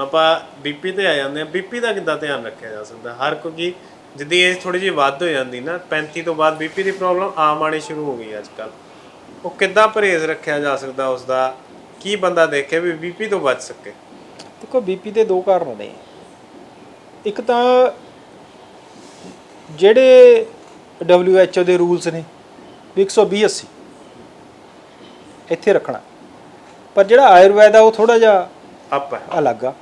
ਆਪਾਂ ਬੀਪੀ ਤੇ ਆ ਜਾਂਦੇ ਆ ਬੀਪੀ ਦਾ ਕਿੱਦਾਂ ਧਿਆਨ ਰੱਖਿਆ ਜਾ ਸਕਦਾ? ਹਰ ਕੋਈ ਜਿੱਦੀ ਏਜ ਥੋੜੀ ਜਿਹੀ ਵੱਧ ਹੋ ਜਾਂਦੀ ਨਾ 35 ਤੋਂ ਬਾਅਦ ਬੀਪੀ ਦੀ ਪ੍ਰੋਬਲਮ ਆਮ ਆਣੀ ਸ਼ੁਰੂ ਹੋ ਗਈ ਅੱਜ ਕੱਲ ਉਹ ਕਿੱਦਾਂ ਪਰਹੇਜ਼ ਰੱਖਿਆ ਜਾ ਸਕਦਾ ਉਸ ਦਾ ਕੀ ਬੰਦਾ ਦੇਖੇ ਵੀ ਬੀਪੀ ਤੋਂ ਬਚ ਸਕੇ? ਦੇਖੋ ਬੀਪੀ ਦੇ ਦੋ ਕਾਰਨ ਨੇ। ਇੱਕ ਤਾਂ ਜਿਹੜੇ WHO ਦੇ ਰੂਲਸ ਨੇ ਵੀ 120 80 ਇੱਥੇ ਰੱਖਣਾ। ਪਰ ਜਿਹੜਾ ਆਯੁਰਵੈਦ ਆ ਉਹ ਥੋੜਾ ਜਿਹਾ ਅਪ ਹੈ। ਅਲੱਗ ਆ।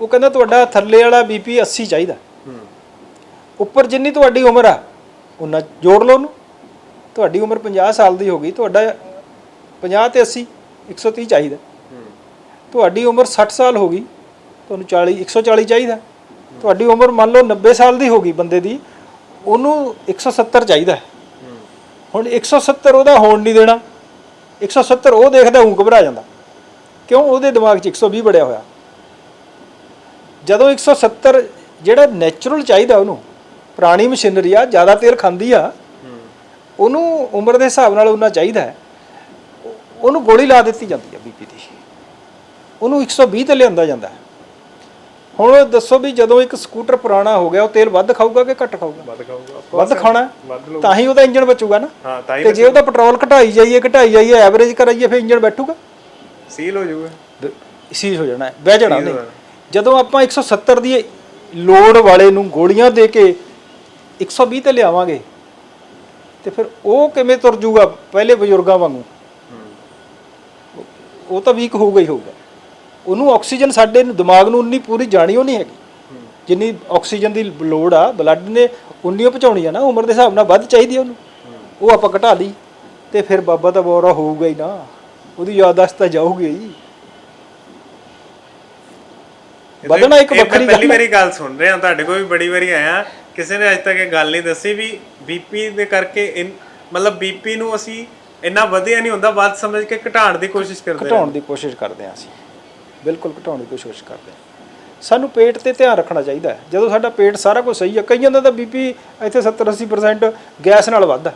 ਉਹ ਕਹਿੰਦਾ ਤੁਹਾਡਾ ਥੱਲੇ ਵਾਲਾ ਬੀਪੀ 80 ਚਾਹੀਦਾ। ਉੱਪਰ ਜਿੰਨੀ ਤੁਹਾਡੀ ਉਮਰ ਆ, ਉਹਨਾਂ ਜੋੜ ਲਓ ਉਹਨੂੰ। ਤੁਹਾਡੀ ਉਮਰ 50 ਸਾਲ ਦੀ ਹੋ ਗਈ, ਤੁਹਾਡਾ 50 ਤੇ 80 130 ਚਾਹੀਦਾ। ਤੁਹਾਡੀ ਉਮਰ 60 ਸਾਲ ਹੋ ਗਈ, ਤੁਹਾਨੂੰ 40 140 ਚਾਹੀਦਾ। ਤੁਹਾਡੀ ਉਮਰ ਮੰਨ ਲਓ 90 ਸਾਲ ਦੀ ਹੋ ਗਈ ਬੰਦੇ ਦੀ, ਉਹਨੂੰ 170 ਚਾਹੀਦਾ। ਹੈ। ਹੂੰ ਹੁਣ 170 ਉਹਦਾ ਹੋਣ ਨਹੀਂ ਦੇਣਾ 170 ਉਹ ਦੇਖਦਾ ਹੂੰ ਘਬਰਾ ਜਾਂਦਾ। ਕਿਉਂ? ਉਹਦੇ ਦਿਮਾਗ 'ਚ 120 ਬੜਿਆ ਹੋਇਆ। ਜਦੋਂ 170 ਜਿਹੜਾ ਨੈਚੁਰਲ ਚਾਹੀਦਾ ਉਹਨੂੰ ਪੁਰਾਣੀ ਮਸ਼ੀਨਰੀ ਆ ਜ਼ਿਆਦਾ ਤੇਲ ਖਾਂਦੀ ਆ ਉਹਨੂੰ ਉਮਰ ਦੇ ਹਿਸਾਬ ਨਾਲ ਉਹਨਾਂ ਚਾਹੀਦਾ ਉਹਨੂੰ ਗੋਲੀ ਲਾ ਦਿੱਤੀ ਜਾਂਦੀ ਹੈ ਬੀਪੀ ਦੀ। ਉਹਨੂੰ 120 ਤੇ ਲਿਆਂਦਾ ਜਾਂਦਾ ਹੁਣ ਦੱਸੋ ਵੀ ਜਦੋਂ ਇੱਕ ਸਕੂਟਰ ਪੁਰਾਣਾ ਹੋ ਗਿਆ ਉਹ ਤੇਲ ਵੱਧ ਖਾਊਗਾ ਕਿ ਘੱਟ ਖਾਊਗਾ? ਵੱਧ ਖਾਊਗਾ। ਵੱਧ ਖਾਣਾ ਤਾਂ ਹੀ ਉਹਦਾ ਇੰਜਨ ਬਚੂਗਾ ਨਾ। ਹਾਂ ਤਾਂ ਹੀ ਤੇ ਜੇ ਉਹਦਾ ਪੈਟਰੋਲ ਘਟਾਈ ਜਾਈਏ ਘਟਾਈ ਜਾਈਏ ਐਵਰੇਜ ਕਰਾਈਏ ਫਿਰ ਇੰਜਨ ਬੈਠੂਗਾ। ਸੀਲ ਹੋ ਜਾਊਗਾ। ਸੀਜ਼ ਹੋ ਜਾਣਾ ਹੈ, ਬਹਿ ਜਾਣਾ ਉਹਨੇ। ਜਦੋਂ ਆਪਾਂ 170 ਦੀ ਲੋਡ ਵਾਲੇ ਨੂੰ ਗੋਲੀਆਂ ਦੇ ਕੇ 120 ਤੇ ਲਿਆਵਾਂਗੇ ਤੇ ਫਿਰ ਉਹ ਕਿਵੇਂ ਤੁਰ ਜੂਗਾ ਪਹਿਲੇ ਬਜ਼ੁਰਗਾਂ ਵਾਂਗੂ? ਹੂੰ। ਉਹ ਤਾਂ ਵੀਕ ਹੋਊਗਾ ਹੀ ਹੋਊਗਾ। ਉਹਨੂੰ ਆਕਸੀਜਨ ਸਾਡੇ ਨੂੰ ਦਿਮਾਗ ਨੂੰ ਉਨੀ ਪੂਰੀ ਜਾਣੀ ਉਹ ਨਹੀਂ ਹੈਗੀ। ਜਿੰਨੀ ਆਕਸੀਜਨ ਦੀ ਲੋੜ ਆ ਬਲੱਡ ਨੇ ਉਨੀ ਉਹ ਪਹੁੰਚਾਉਣੀ ਆ ਨਾ ਉਮਰ ਦੇ ਹਿਸਾਬ ਨਾਲ ਵੱਧ ਚਾਹੀਦੀ ਉਹਨੂੰ। ਉਹ ਆਪਾਂ ਘਟਾ ਲਈ ਤੇ ਫਿਰ ਬਾਬਾ ਤਾਂ ਬੋਰਾ ਹੋਊਗਾ ਹੀ ਨਾ। ਉਹਦੀ ਯਾਦਾਸ਼ਤ ਤਾਂ ਜਾਊਗੀ ਹੀ ਇਹ ਤਾਂ- ਵਧਣਾ ਇੱਕ ਵੱਖਰੀ ਪਹਿਲੀ ਗੱਲ ਹੈ। ਵਾਰੀ ਗੱਲ ਸੁਣ ਰਿਹਾ ਤੁਹਾਡੇ ਕੋਲ ਵੀ ਬੜੀ ਵਾਰੀ ਆਇਆ। ਕਿਸੇ ਨੇ ਅਜੇ ਤੱਕ ਇਹ ਗੱਲ ਨਹੀਂ ਦੱਸੀ ਵੀ ਬੀਪੀ ਦੇ ਕਰਕੇ ਮਤਲਬ ਬੀਪੀ ਨੂੰ ਅਸੀਂ ਇੰਨਾ ਵਧੀਆ ਨਹੀਂ ਹੁੰਦਾ ਬਾਤ ਸਮਝ ਕੇ ਘਟਾਉਣ ਦੀ ਕੋਸ਼ਿਸ਼ ਕਰਦੇ ਘਟਾਉਣ ਦੀ ਕੋਸ਼ਿਸ਼ ਕਰਦੇ ਹਾਂ ਅਸੀਂ। ਬਿਲਕੁਲ ਘਟਾਉਣ ਦੀ ਕੋਸ਼ਿਸ਼ ਕਰਦੇ ਹਾਂ। ਸਾਨੂੰ ਪੇਟ ਤੇ ਧਿਆਨ ਰੱਖਣਾ ਚਾਹੀਦਾ ਹੈ। ਜਦੋਂ ਸਾਡਾ ਪੇਟ ਸਾਰਾ ਕੁਝ ਸਹੀ ਹੈ ਕਈਆਂ ਦਾ ਤਾਂ ਬੀਪੀ ਇੱਥੇ 70 80% ਗੈਸ ਨਾਲ ਵੱਧਦਾ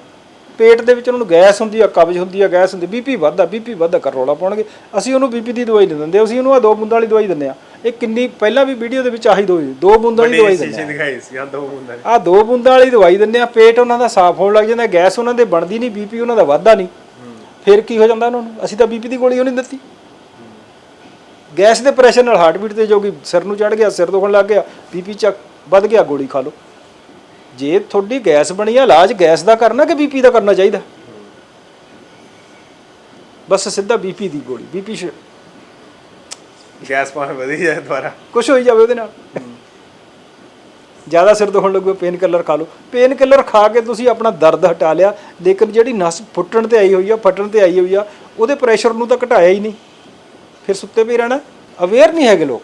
ਪੇਟ ਦੇ ਵਿੱਚ ਉਹਨਾਂ ਨੂੰ ਗੈਸ ਹੁੰਦੀ ਆ ਕਬਜ਼ ਹੁੰਦੀ ਆ ਗੈਸ ਹੁੰਦੀ ਬੀਪੀ ਵੱਧਦਾ ਬੀਪੀ ਵੱਧਦਾ ਕਰ ਰੋਲਾ ਪਾਉਣਗੇ। ਅਸੀਂ ਉਹਨੂੰ ਬੀਪੀ ਦੀ ਦਵਾਈ ਨਹੀਂ ਦਿੰਦੇ ਅਸੀਂ ਉਹਨੂੰ ਆ ਦੋ ਬੂੰਦਾਂ ਵਾਲੀ ਦਵਾਈ ਦਿੰਦੇ ਆ ਇਹ ਕਿੰਨੀ ਪਹਿਲਾਂ ਵੀ ਵੀਡੀਓ ਦੇ ਵਿੱਚ ਆਹੀ ਦੋ ਦੋ ਬੂੰਦਾਂ ਵਾਲੀ ਦਵਾਈ ਦਿੰਦੇ ਸ਼ੀਸ਼ੇ ਦਿਖਾਈ ਸੀ ਆ ਦੋ ਮੁੰਡੇ ਆ ਦੋ ਬੂੰਦਾਂ ਵਾਲੀ ਦਵਾਈ ਦਿੰਦੇ ਆ ਪੇਟ ਉਹਨਾਂ ਦਾ ਸਾਫ਼ ਹੋਣ ਲੱਗ ਜਾਂਦਾ ਗੈਸ ਉਹਨਾਂ ਦੇ ਬਣਦੀ ਨਹੀਂ ਬੀਪੀ ਉਹਨਾਂ ਦਾ ਵੱਧਦਾ ਨਹੀਂ। ਫਿਰ ਕੀ ਹੋ ਜਾਂਦਾ ਉਹਨਾਂ ਨੂੰ? ਅਸੀਂ ਤਾਂ ਬੀਪੀ ਦੀ ਗੋਲੀ ਉਹ ਨਹੀਂ ਦਿੱਤੀ। ਗੈਸ ਦੇ ਪ੍ਰੈਸ਼ਰ ਨਾਲ ਹਾਰਟ ਬੀਟ ਤੇ ਜੋ ਕਿ ਸਿਰ ਨੂੰ ਚੜ ਗਿਆ ਸਿਰ ਦੁਖਣ ਲੱਗ ਗਿਆ ਬੀਪੀ ਚੱਕ ਵੱਧ ਗਿਆ ਗੋਲੀ ਖਾ ਲਓ। ਜੇ ਤੁਹਾਡੀ ਗੈਸ ਬਣੀ ਆ ਇਲਾਜ ਗੈਸ ਦਾ ਕਰਨਾ ਕਿ ਬੀਪੀ ਦਾ ਕਰਨਾ ਚਾਹੀਦਾ? ਬਸ ਸਿੱਧਾ ਬੀਪੀ ਦੀ ਗੋਲੀ ਬੀਪੀ ਗੈਸ ਪਾਣ ਵਧੀ ਜਾਏ ਦੁਬਾਰਾ। ਕੁਝ ਹੋਈ ਜਾਵੇ ਉਹਦੇ ਨਾਲ। ਜ਼ਿਆਦਾ ਸਿਰ ਦੁਖਣ ਲੱਗੂ ਪੇਨ ਕਿਲਰ ਖਾ ਲਓ। ਪੇਨ ਕਿਲਰ ਖਾ ਕੇ ਤੁਸੀਂ ਆਪਣਾ ਦਰਦ ਹਟਾ ਲਿਆ ਲੇਕਿਨ ਜਿਹੜੀ ਨਸ ਫੁੱਟਣ ਤੇ ਆਈ ਹੋਈ ਆ ਫਟਣ ਤੇ ਆਈ ਹੋਈ ਆ ਉਹਦੇ ਪ੍ਰੈਸ਼ਰ ਨੂੰ ਤਾਂ ਘਟਾਇਆ ਹੀ ਨਹੀਂ। ਫਿਰ ਸੁੱਤੇ ਪਈ ਰਹਿਣਾ। ਅਵੇਅਰ ਨਹੀਂ ਹੈਗੇ ਲੋਕ।